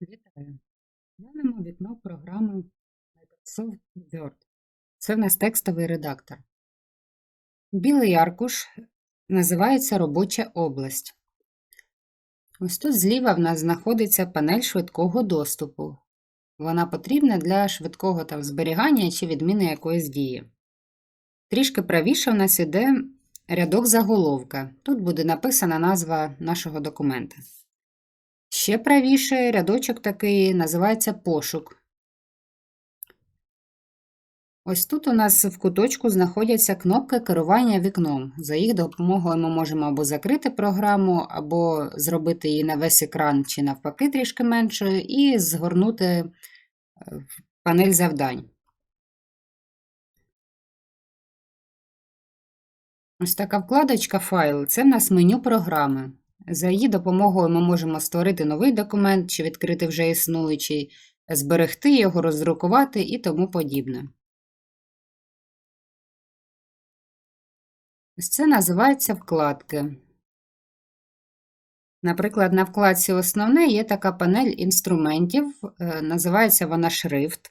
Вітаю! Глянемо вікно програми Microsoft Word. Це в нас текстовий редактор. Білий аркуш називається Робоча область. Ось тут зліва в нас знаходиться панель швидкого доступу. Вона потрібна для швидкого там, зберігання чи відміни якоїсь дії. Трішки правіше в нас іде рядок заголовка. Тут буде написана назва нашого документа. Ще правіше рядочок такий називається пошук. Ось тут у нас в куточку знаходяться кнопки керування вікном. За їх допомогою ми можемо або закрити програму, або зробити її на весь екран, чи навпаки трішки меншою, і згорнути е, панель завдань. Ось така вкладочка файл це в нас меню програми. За її допомогою ми можемо створити новий документ чи відкрити вже існуючий, зберегти його, роздрукувати і тому подібне. Це називається вкладки. Наприклад, на вкладці Основне є така панель інструментів, е, називається вона шрифт.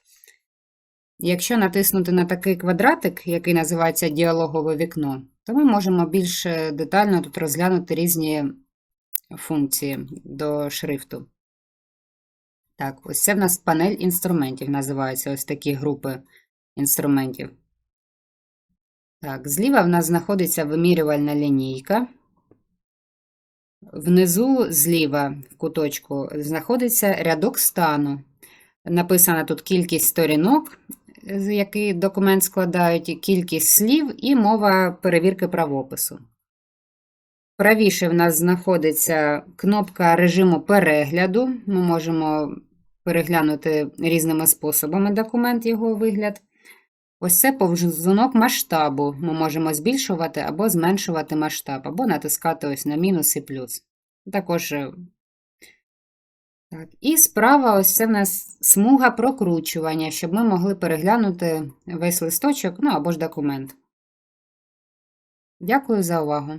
Якщо натиснути на такий квадратик, який називається діалогове вікно, то ми можемо більш е, детально тут розглянути різні функції до шрифту. Так, ось це в нас панель інструментів, називається ось такі групи інструментів. Так, зліва в нас знаходиться вимірювальна лінійка. Внизу зліва в куточку знаходиться рядок стану. Написана тут кількість сторінок, з який документ складають, кількість слів і мова перевірки правопису. Правіше в нас знаходиться кнопка режиму перегляду. Ми можемо переглянути різними способами документ, його вигляд. Ось це повзунок масштабу. Ми можемо збільшувати або зменшувати масштаб, або натискати ось на мінус і плюс. Також. е, Так. І справа ось це в нас смуга прокручування, щоб ми могли переглянути весь листочок, ну або ж документ. Дякую за увагу.